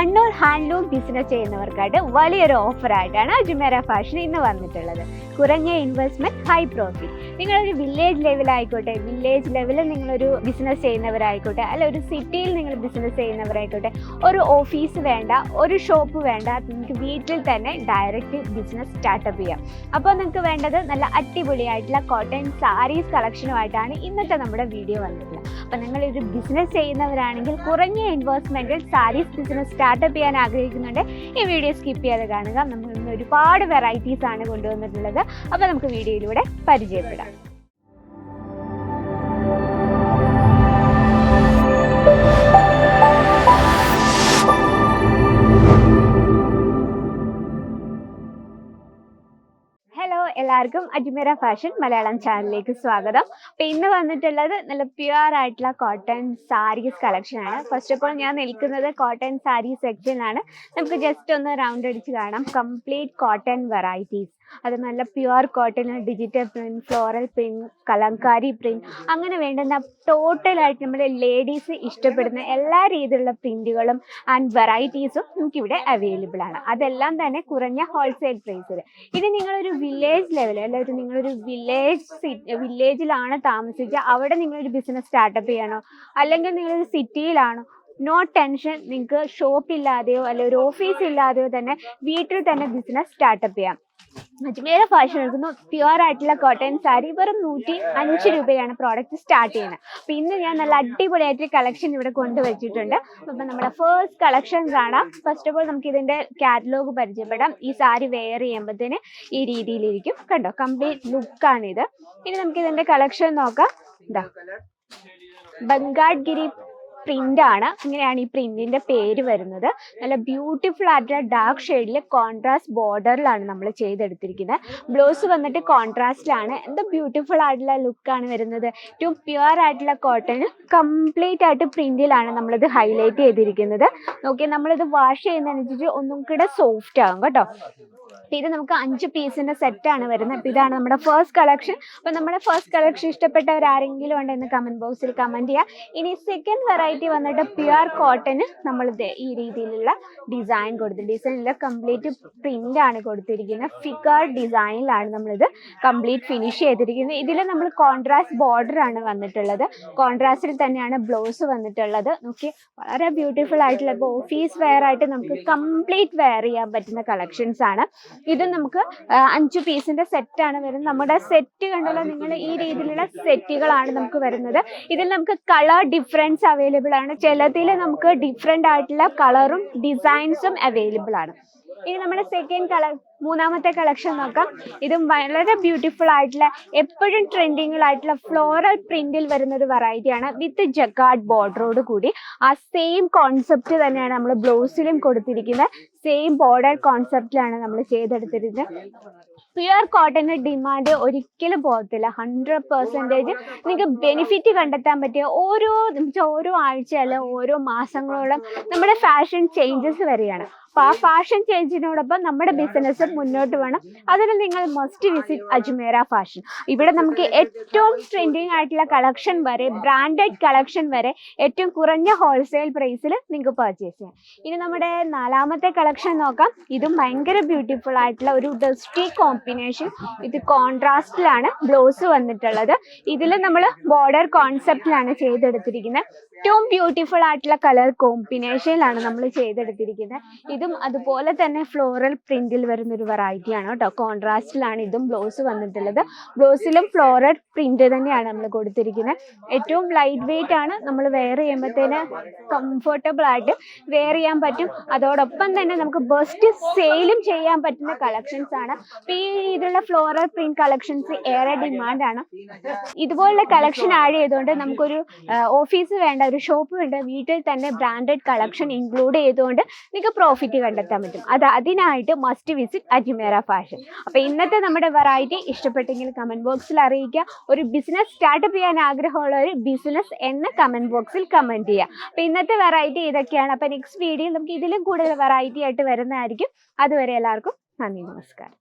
Kannur handloom business ചെയ്യുന്നവർക്കായിട്ട് വലിയൊരു ഓഫറായിട്ടാണ് Ajmera fashion ഇന്ന് വന്നിട്ടുള്ളത്. കുറഞ്ഞ ഇൻവെസ്റ്റ്മെന്റ് ഹൈ പ്രോഫിറ്റ് നിങ്ങളൊരു വില്ലേജ് ലെവലായിക്കോട്ടെ വില്ലേജ് ലെവലിൽ നിങ്ങളൊരു ബിസിനസ് ചെയ്യുന്നവരായിക്കോട്ടെ അല്ല ഒരു സിറ്റിയിൽ നിങ്ങൾ ബിസിനസ് ചെയ്യുന്നവരായിക്കോട്ടെ ഒരു ഓഫീസ് വേണ്ട ഒരു ഷോപ്പ് വേണ്ട നിങ്ങൾക്ക് വീട്ടിൽ തന്നെ ഡയറക്റ്റ് ബിസിനസ് സ്റ്റാർട്ടപ്പ് ചെയ്യാം. അപ്പോൾ നിങ്ങൾക്ക് വേണ്ടത് നല്ല അടിപൊളിയായിട്ടുള്ള കോട്ടൺ സാരീസ് കളക്ഷനുമായിട്ടാണ് ഇന്നത്തെ നമ്മുടെ വീഡിയോ വന്നിട്ടുള്ളത്. അപ്പോൾ നിങ്ങളൊരു ബിസിനസ് ചെയ്യുന്നവരാണെങ്കിൽ കുറഞ്ഞ ഇൻവെസ്റ്റ്മെന്റിൽ സാരീസ് ബിസിനസ് സ്റ്റാർട്ടപ്പ് ചെയ്യാൻ ആഗ്രഹിക്കുന്നുണ്ട് ഈ വീഡിയോ സ്കിപ്പ് ചെയ്യാതെ കാണുക. നമ്മൾ ഇന്ന് ഒരുപാട് വെറൈറ്റീസ് ആണ് കൊണ്ടുവന്നിട്ടുള്ളത്. അപ്പോൾ നമുക്ക് വീഡിയോയിലൂടെ പരിചയപ്പെടാം. എല്ലാവർക്കും അജ്മീര ഫാഷൻ മലയാളം ചാനലിലേക്ക് സ്വാഗതം. അപ്പോൾ ഇന്ന് വന്നിട്ടുള്ളത് നല്ല പ്യുവർ ആയിട്ടുള്ള കോട്ടൺ സാരീസ് കളക്ഷൻ ആണ്. ഫസ്റ്റ് ഓഫ് ഓൾ ഞാൻ നിൽക്കുന്നത് കോട്ടൺ സാരി സെക്ഷനാണ് നമുക്ക് ജസ്റ്റ് ഒന്ന് റൗണ്ട് അടിച്ച് കാണാം. കംപ്ലീറ്റ് കോട്ടൺ വെറൈറ്റീസ് അത് നല്ല pure cotton digital print floral print Kalamkari print അങ്ങനെ വേണ്ടുന്ന ടോട്ടലായിട്ട് നമ്മുടെ ലേഡീസ് ഇഷ്ടപ്പെടുന്ന എല്ലാ രീതിയിലുള്ള പ്രിന്റുകളും ആൻഡ് വെറൈറ്റീസും നമുക്കിവിടെ അവൈലബിൾ ആണ്. അതെല്ലാം തന്നെ കുറഞ്ഞ ഹോൾസെയിൽ പ്രൈസിൽ ഇത് നിങ്ങളൊരു വില്ലേജ് ലെവൽ അല്ല ഒരു നിങ്ങളൊരു വില്ലേജ് വില്ലേജിലാണ് താമസിക്കുക. അവിടെ നിങ്ങളൊരു ബിസിനസ് സ്റ്റാർട്ടപ്പ് ചെയ്യണോ? അല്ലെങ്കിൽ നിങ്ങളൊരു സിറ്റിയിലാണോ നോ ടെൻഷൻ നിങ്ങൾക്ക് ഷോപ്പ് ഇല്ലാതെയോ അല്ലെങ്കിൽ ഒരു ഓഫീസ് ഇല്ലാതെയോ തന്നെ വീട്ടിൽ തന്നെ ബിസിനസ് സ്റ്റാർട്ടപ്പ് ചെയ്യാം. അജ്മീര ഫാഷൻ എടുക്കുന്നു. പ്യുവർ ആയിട്ടുള്ള കോട്ടൺ സാരി വെറും നൂറ്റി അഞ്ച് രൂപയാണ് പ്രോഡക്റ്റ് സ്റ്റാർട്ട് ചെയ്യുന്നത് അപ്പോൾ ഇന്ന് ഞാൻ നല്ല അടിപൊളിയായിട്ട് കളക്ഷൻ ഇവിടെ കൊണ്ടുവച്ചിട്ടുണ്ട്. അപ്പം നമ്മുടെ ഫേസ്റ്റ് കളക്ഷൻ കാണാം. ഫസ്റ്റ് ഓഫ് ഓൾ നമുക്ക് ഇതിന്റെ കാറ്റലോഗ് പരിചയപ്പെടാം. ഈ സാരി വെയർ ചെയ്യുമ്പോഴത്തേന് ഈ രീതിയിലിരിക്കും. കണ്ടോ? കംപ്ലീറ്റ് ലുക്ക് ആണ് ഇത് ഇനി നമുക്ക് ഇതിന്റെ കളക്ഷൻ നോക്കാം. ഇതാ ബംഗാൾഗിരി പ്രിന്റ് ആണ്. ഇങ്ങനെയാണ് ഈ പ്രിന്റിന്റെ പേര് വരുന്നത്. നല്ല ബ്യൂട്ടിഫുൾ ആയിട്ടുള്ള ഡാർക്ക് ഷെയ്ഡിൽ കോൺട്രാസ്റ്റ് ബോർഡറിലാണ് നമ്മൾ ചെയ്തെടുത്തിരിക്കുന്നത്. ബ്ലൗസ് വന്നിട്ട് കോൺട്രാസ്റ്റിലാണ് എന്താ ബ്യൂട്ടിഫുൾ ആയിട്ടുള്ള ലുക്കാണ് വരുന്നത്. ഏറ്റവും പ്യുവർ ആയിട്ടുള്ള കോട്ടൺ കംപ്ലീറ്റ് ആയിട്ട് പ്രിന്റിലാണ് നമ്മളിത് ഹൈലൈറ്റ് ചെയ്തിരിക്കുന്നത്. നോക്കിയാൽ നമ്മളിത് വാഷ് ചെയ്യുന്നതനുസരിച്ച് ഒന്നും കൂടെ സോഫ്റ്റ് ആകും കേട്ടോ. ഇത് നമുക്ക് അഞ്ച് പീസിന്റെ സെറ്റ് ആണ് വരുന്നത്. അപ്പൊ ഇതാണ് നമ്മുടെ ഫസ്റ്റ് കളക്ഷൻ അപ്പൊ നമ്മുടെ ഫസ്റ്റ് കളക്ഷൻ ഇഷ്ടപ്പെട്ടവർ ആരെങ്കിലും ഉണ്ടെന്ന് കമന്റ് ബോക്സിൽ കമന്റ് ചെയ്യുക ഇനി സെക്കൻഡ് വെറൈറ്റി വന്നിട്ട് പ്യുവർ കോട്ടന് നമ്മൾ ഈ രീതിയിലുള്ള ഡിസൈൻ കൊടുത്തു ഡിസൈനിൽ കംപ്ലീറ്റ് പ്രിന്റ് ആണ് കൊടുത്തിരിക്കുന്നത്. ഫിഗർ ഡിസൈനിലാണ് നമ്മളിത് കംപ്ലീറ്റ് ഫിനിഷ് ചെയ്തിരിക്കുന്നത്. ഇതിൽ നമ്മൾ കോൺട്രാസ്റ്റ് ബോർഡർ ആണ് വന്നിട്ടുള്ളത്. കോൺട്രാസ്റ്റിൽ തന്നെയാണ് ബ്ലൗസ് വന്നിട്ടുള്ളത്. നോക്കി വളരെ ബ്യൂട്ടിഫുൾ ആയിട്ടുള്ള ഇപ്പോൾ ഓഫീസ് വെയർ ആയിട്ട് നമുക്ക് കംപ്ലീറ്റ് വെയർ ചെയ്യാൻ പറ്റുന്ന കളക്ഷൻസ് ആണ്. ഇത് നമുക്ക് അഞ്ചു പീസിന്റെ സെറ്റ് ആണ് വരുന്നത്. നമ്മുടെ സെറ്റ് കണ്ടല്ലോ നിങ്ങൾ ഈ രീതിയിലുള്ള സെറ്റുകളാണ് നമുക്ക് വരുന്നത്. ഇതിൽ നമുക്ക് കളർ ഡിഫറൻസ് അവൈലബിൾ ആണ്. ചിലതിൽ നമുക്ക് ഡിഫറെന്റ് ആയിട്ടുള്ള കളറും ഡിസൈൻസും അവൈലബിൾ ആണ്. ഇനി നമ്മുടെ സെക്കൻഡ് കളർ മൂന്നാമത്തെ കളക്ഷൻ നോക്കാം. ഇതും വളരെ ബ്യൂട്ടിഫുൾ ആയിട്ടുള്ള എപ്പോഴും ട്രെൻഡിങ്ങിലായിട്ടുള്ള ഫ്ലോറൽ പ്രിന്റിൽ വരുന്ന ഒരു വെറൈറ്റി ആണ്. വിത്ത് ജക്കാർഡ് ബോർഡറോട് കൂടി. ആ സെയിം കോൺസെപ്റ്റ് തന്നെയാണ് നമ്മൾ ബ്ലൗസിലും കൊടുത്തിരിക്കുന്നത്. സെയിം ബോർഡർ കോൺസെപ്റ്റിലാണ് നമ്മൾ ചെയ്തെടുത്തിരുന്നത് പ്യുവർ കോട്ടന്റെ ഡിമാൻഡ് ഒരിക്കലും പോകത്തില്ല. ഹൺഡ്രഡ് പെർസെന്റേജ് നിങ്ങൾക്ക് ബെനിഫിറ്റ് കണ്ടെത്താൻ പറ്റിയ ഓരോ ഓരോ ആഴ്ച അല്ലെ ഓരോ മാസങ്ങളോളം നമ്മുടെ ഫാഷൻ ചേഞ്ചസ് വരികയാണ്. അപ്പോൾ ആ ഫാഷൻ ചേഞ്ചിനോടൊപ്പം നമ്മുടെ ബിസിനസ് മുന്നോട്ട് വേണം. അതിൽ നിങ്ങൾ മസ്റ്റ് വിസിറ്റ് അജ്മേര ഫാഷൻ ഇവിടെ നമുക്ക് ഏറ്റവും ട്രെൻഡിങ് ആയിട്ടുള്ള കളക്ഷൻ വരെ ബ്രാൻഡഡ് കളക്ഷൻ വരെ ഏറ്റവും കുറഞ്ഞ ഹോൾസെയിൽ പ്രൈസിൽ നിങ്ങൾക്ക് പർച്ചേസ് ചെയ്യാം. ഇനി നമ്മുടെ നാലാമത്തെ കളക്ഷൻ നോക്കാം. ഇതും ഭയങ്കര ബ്യൂട്ടിഫുൾ ആയിട്ടുള്ള ഒരു ഡസ്റ്റി കോമ്പിനേഷൻ ഇത് കോൺട്രാസ്റ്റിലാണ് ബ്ലൗസ് വന്നിട്ടുള്ളത്. ഇതിൽ നമ്മൾ ബോർഡർ കോൺസെപ്റ്റിലാണ് ചെയ്തെടുത്തിരിക്കുന്നത് ഏറ്റവും ബ്യൂട്ടിഫുൾ ആയിട്ടുള്ള കളർ കോമ്പിനേഷനിലാണ് നമ്മൾ ചെയ്തെടുത്തിരിക്കുന്നത് ഇതും അതുപോലെ തന്നെ ഫ്ലോറൽ പ്രിന്റിൽ വരുന്ന ഒരു വെറൈറ്റി ആണ് കേട്ടോ. കോൺട്രാസ്റ്റിലാണ് ഇതും ബ്ലൗസ് വന്നിട്ടുള്ളത്. ബ്ലൗസിലും ഫ്ലോറൽ പ്രിന്റ് തന്നെയാണ് നമ്മൾ കൊടുത്തിരിക്കുന്നത് ഏറ്റവും ലൈറ്റ് വെയിറ്റ് ആണ്. നമ്മൾ വെയർ ചെയ്യുമ്പോഴത്തേന് കംഫർട്ടബിൾ ആയിട്ട് വെയർ ചെയ്യാൻ പറ്റും. അതോടൊപ്പം തന്നെ നമുക്ക് ബെസ്റ്റ് സെയിലും ചെയ്യാൻ പറ്റുന്ന കളക്ഷൻസ് ആണ്. ഈ രീതിയിലുള്ള ഫ്ലോറൽ പ്രിന്റ് കളക്ഷൻസ് ഏറെ ഡിമാൻഡ് ആണ്. ഇതുപോലുള്ള കളക്ഷൻ ആഡ് ചെയ്തുകൊണ്ട് നമുക്കൊരു ഓഫീസ് വേണ്ട ഒരു ഷോപ്പ് വേണ്ട വീട്ടിൽ തന്നെ ബ്രാൻഡഡ് കളക്ഷൻ ഇൻക്ലൂഡ് ചെയ്തുകൊണ്ട് നിങ്ങൾക്ക് പ്രോഫിറ്റ് കണ്ടെത്താൻ പറ്റും. അത് അതിനായിട്ട് മസ്റ്റ് വിസിറ്റ് അജ്മേര ഫാഷൻ അപ്പോൾ ഇന്നത്തെ നമ്മുടെ വെറൈറ്റി ഇഷ്ടപ്പെട്ടെങ്കിൽ കമന്റ് ബോക്സിൽ അറിയിക്കുക. ഒരു ബിസിനസ് സ്റ്റാർട്ടപ്പ് ചെയ്യാൻ ആഗ്രഹമുള്ള ഒരു ബിസിനസ് എന്ന കമന്റ് ബോക്സിൽ കമന്റ് ചെയ്യുക. അപ്പോൾ ഇന്നത്തെ വെറൈറ്റി ഇതൊക്കെയാണ്. അപ്പോൾ നെക്സ്റ്റ് വീഡിയോയിൽ നമുക്ക് ഇതിലും കൂടുതൽ വെറൈറ്റി ആയിട്ട് വരുന്നതായിരിക്കും. അതുവരെ എല്ലാവർക്കും നന്ദി നമസ്കാരം.